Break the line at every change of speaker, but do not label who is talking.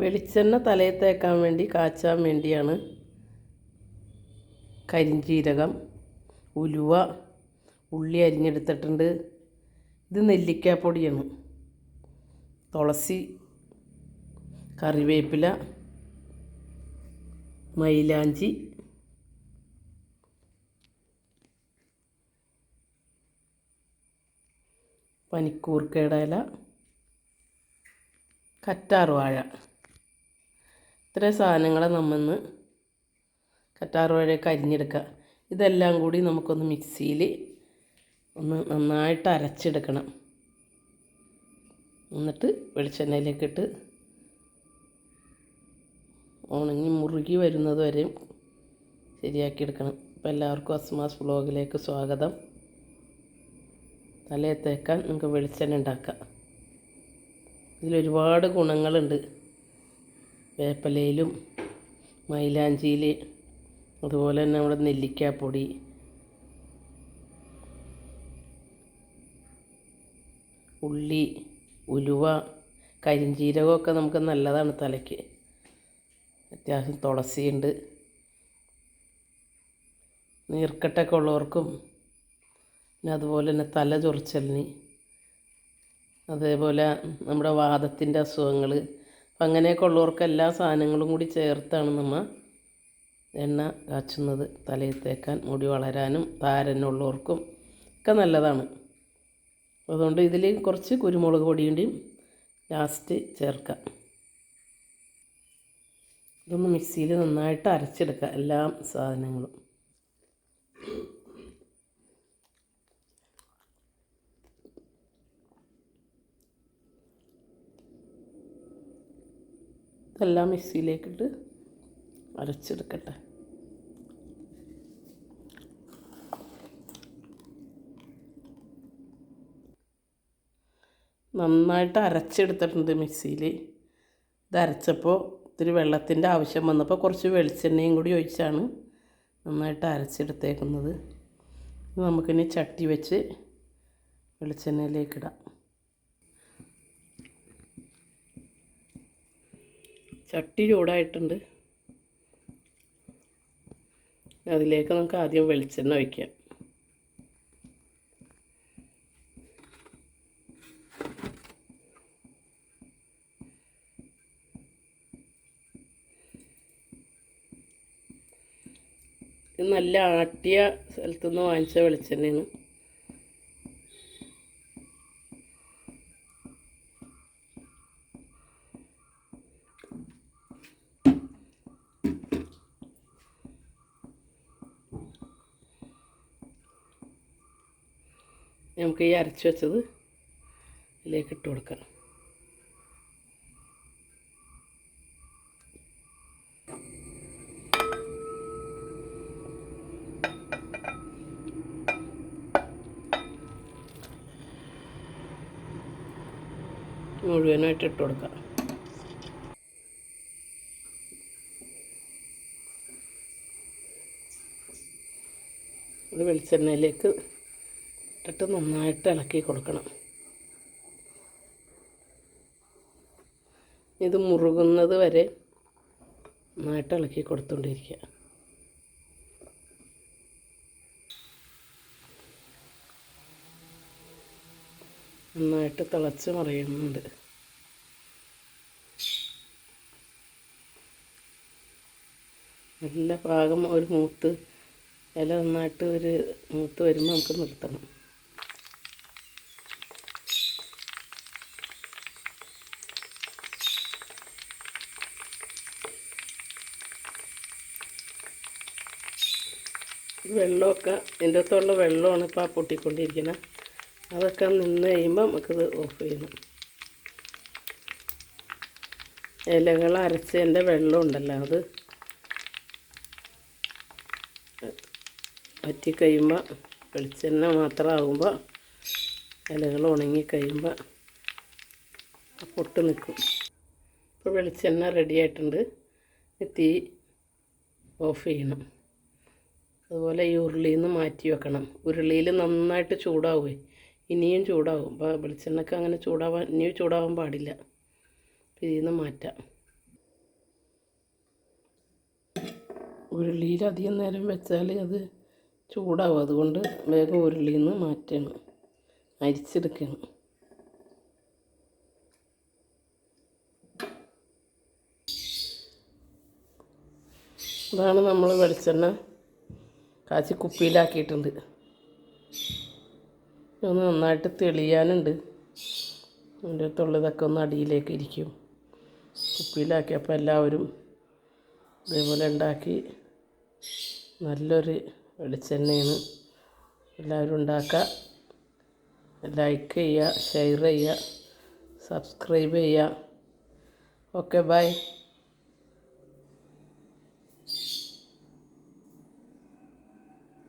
വെളിച്ചെണ്ണ തലയിൽ തേക്കാൻ വേണ്ടി കാച്ചാൻ വേണ്ടിയാണ് കരിഞ്ചീരകം ഉലുവ ഉള്ളി അരിഞ്ഞെടുത്തിട്ടുണ്ട്. ഇത് നെല്ലിക്കാപ്പൊടിയാണ്. തുളസി കറിവേപ്പില മൈലാഞ്ചി പനിക്കൂർക്കയുടെ ഇല ഇത്രയും സാധനങ്ങളെ നമ്മന്ന് കറ്റാർവാഴയൊക്കെ അരിഞ്ഞെടുക്കുക. ഇതെല്ലാം കൂടി നമുക്കൊന്ന് മിക്സിയിൽ ഒന്ന് നന്നായിട്ട് അരച്ചെടുക്കണം. എന്നിട്ട് വെളിച്ചെണ്ണയിലേക്ക് ഇട്ട് ഉണങ്ങി മുറുകി വരുന്നത് വരെയും ശരിയാക്കി എടുക്കണം. അപ്പോൾ എല്ലാവർക്കും അസ്മാസ് വ്ളോഗിലേക്ക് സ്വാഗതം. തലയെ തേക്കാൻ നമുക്ക് വെളിച്ചെണ്ണ ഉണ്ടാക്കാം. ഇതിലൊരുപാട് ഗുണങ്ങളുണ്ട്. വേപ്പലയിലും മൈലാഞ്ചിയിൽ അതുപോലെ തന്നെ നമ്മുടെ നെല്ലിക്കാപ്പൊടി. ഉള്ളി ഉലുവ കരിഞ്ചീരകമൊക്കെ നമുക്ക് നല്ലതാണ് തലയ്ക്ക്. അത്യാവശ്യം തുളസിയുണ്ട്. നീർക്കെട്ടൊക്കെ ഉള്ളവർക്കും പിന്നെ അതുപോലെ തന്നെ തല ചൊറിച്ചലിന്. അതേപോലെ നമ്മുടെ വാദത്തിന്റെ അസുഖങ്ങൾ അപ്പം അങ്ങനെയൊക്കെ ഉള്ളവർക്ക് എല്ലാ സാധനങ്ങളും കൂടി ചേർത്താണ് നമ്മൾ എണ്ണ കാച്ചുന്നത് തലയിൽ തേക്കാൻ മുടി വളരാനും താരനുള്ളവർക്കും ഒക്കെ നല്ലതാണ്. അതുകൊണ്ട് ഇതിൽ കുറച്ച് കുരുമുളക് പൊടിയുടെയും ലാസ്റ്റ് ചേർക്കാം. ഇതൊന്ന് മിക്സിയിൽ നന്നായിട്ട് അരച്ചെടുക്കുക എല്ലാ സാധനങ്ങളും. ഇതെല്ലാം മിക്സിയിലേക്കിട്ട് അരച്ചെടുക്കട്ടെ. നന്നായിട്ട് അരച്ചെടുത്തിട്ടുണ്ട് മിക്സിയിൽ ഇത് അരച്ചപ്പോൾ ഇത്തിരി വെള്ളത്തിന്റെ ആവശ്യം വന്നപ്പോൾ കുറച്ച് വെളിച്ചെണ്ണയും കൂടി ഒഴിച്ചാണ് നന്നായിട്ട് അരച്ചെടുത്തേക്കുന്നത്. നമുക്കിനി ചട്ടി വെച്ച് വെളിച്ചെണ്ണയിലേക്കിടാം ചട്ടി ചൂടായിട്ടുണ്ട്. അതിലേക്ക് നമുക്ക് ആദ്യം വെളിച്ചെണ്ണ ഒഴിക്കാം. ഇത് നല്ല ആട്ടിയ സ്ഥലത്തുനിന്ന് വാങ്ങിച്ച വെളിച്ചെണ്ണയാണ്. നമുക്ക് ഈ അരച്ച് വെച്ചത് ഇതിലേക്ക് ഇട്ട് കൊടുക്കാം മുഴുവനായിട്ട് ഇട്ട് കൊടുക്കാം. ഇത് വെളിച്ചെണ്ണയിലേക്ക് ഇട്ടിട്ട് നന്നായിട്ട് ഇളക്കി കൊടുക്കണം. ഇത് മുറുകുന്നത് വരെ നന്നായിട്ട് ഇളക്കി കൊടുത്തുകൊണ്ടിരിക്കുക നന്നായിട്ട് തിളച്ച് മറിയുന്നുണ്ട്. നല്ല പാകം ഒരു മൂത്ത് ഇല നന്നായിട്ട് ഒരു മൂത്ത് വരുമ്പോൾ നമുക്ക് നിർത്തണം. വെള്ളമൊക്കെ ഇതിന്റെ അടുത്തുള്ള വെള്ളമാണ് ഇപ്പോൾ ആ പൊട്ടിക്കൊണ്ടിരിക്കുന്നത് അതൊക്കെ നിന്ന് കഴിയുമ്പോൾ നമുക്കിത് ഓഫ് ചെയ്യണം ഇലകൾ അരച്ചതിന്റെ വെള്ളം ഉണ്ടല്ലോ അത് വറ്റി കഴിയുമ്പോൾ വെളിച്ചെണ്ണ മാത്രമാകുമ്പോൾ ഇലകൾ ഉണങ്ങി കഴിയുമ്പോൾ പൊട്ട് നിൽക്കും. ഇപ്പോൾ വെളിച്ചെണ്ണ റെഡി ആയിട്ടുണ്ട്. തീ ഓഫ് ചെയ്യണം. അതുപോലെ ഈ ഉരുളിയിൽ നിന്ന് മാറ്റി വെക്കണം. ഉരുളിയിൽ നന്നായിട്ട് ചൂടാവുകയെ ഇനിയും ചൂടാവും. അപ്പോൾ വെളിച്ചെണ്ണയ്ക്ക് അങ്ങനെ ചൂടാവാൻ ഇനിയും ചൂടാവാൻ പാടില്ല. ഇതിൽ നിന്ന് മാറ്റാം. ഉരുളിയിൽ അധികം നേരം വെച്ചാൽ അത് ചൂടാവും. അതുകൊണ്ട് വേഗം ഉരുളിയിൽ നിന്ന് മാറ്റണം. അരിച്ചെടുക്കണം. അതാണ് നമ്മൾ വെളിച്ചെണ്ണ കാച്ചി കുപ്പിയിലാക്കിയിട്ടുണ്ട്. ഒന്ന് നന്നായിട്ട് തെളിയാനുണ്ട്. അതിന്റെ അടുത്തുള്ളതൊക്കെ ഒന്ന് അടിയിലേക്ക് ഇരിക്കും. കുപ്പിയിലാക്കിയപ്പോൾ എല്ലാവരും ഇതേപോലെ ഉണ്ടാക്കി നല്ലൊരു വെളിച്ചെണ്ണയാണ് എല്ലാവരും ഉണ്ടാക്കുക. ലൈക്ക് ചെയ്യുക ഷെയർ ചെയ്യുക സബ്സ്ക്രൈബ് ചെയ്യുക. Okay bye.